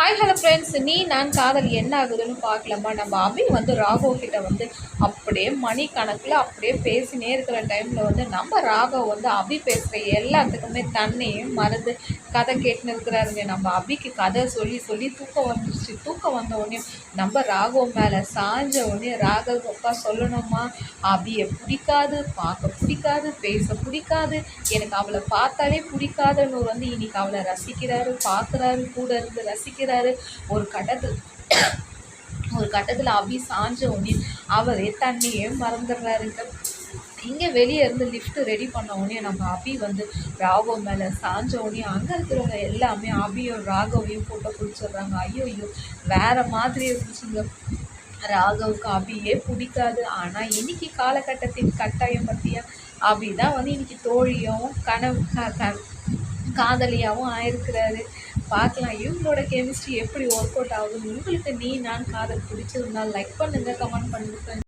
Hi hello friends நீ நான் காதல் என்ன ஆகுதுன்னு பார்க்கலாமா? நம்ம அபி வந்து ராகவ் கிட்ட வந்து அப்படியே மணி கணக்கில் அப்படியே பேசினே இருக்கிற டைமில் வந்து நம்ம ராகவ் வந்து அபி பேசுகிற எல்லாத்துக்குமே தண்ணியும் மருந்து கதை கேட்டுன்னு இருக்கிறாருங்க. நம்ம அபிக்கு கதை சொல்லி சொல்லி தூக்கம் வந்துருச்சு. தூக்கம் வந்த உடனே நம்ம ராகவ் மேலே சாஞ்ச உடனே ராகவ் அப்பா சொல்லணுமா? அபியை பிடிக்காது பார்க்க பிடிக்காது பேச பிடிக்காது. எனக்கு அவளை பார்த்தாலே பிடிக்காதுன்னு வந்து இன்னைக்கு அவளை ரசிக்கிறாரு பார்க்குறாரு கூட இருந்து ரசிக்கிறார். ஒரு கட்டத்தில் ஒரு கட்டத்தில் அபி சாஞ்ச உடனே அவரே தண்ணியே மறந்துடுறாருங்க இங்கே வெளியே இருந்து லிஃப்ட் ரெடி பண்ண உடனே நம்ம அபி வந்து ராகவ் மேலே சாஞ்ச உடனே அங்கே இருக்கிறவங்க எல்லாமே அபியும் ராகவையும் போட்டோ பிடிச்சிடுறாங்க. ஐயோ ஐயோ வேற மாதிரி இருந்துச்சுங்க. ராகவுக்கு அபியே பிடிக்காது. ஆனால் இன்னைக்கு காலகட்டத்தின் கட்டாயம் பற்றியா அபி தான் வந்து இன்னைக்கு தோழியும் கனவு க- க- காதலியாகவும் ஆயிருக்கிறாரு. பார்க்கலாம். இவங்களோட கெமிஸ்ட்ரி எப்படி ஒர்க் அவுட் ஆகுதுன்னு உங்களுக்கு நீ நான் காதல் பிடிச்சிருந்தால் லைக் பண்ணுங்கள் கமெண்ட் பண்ணுங்கள்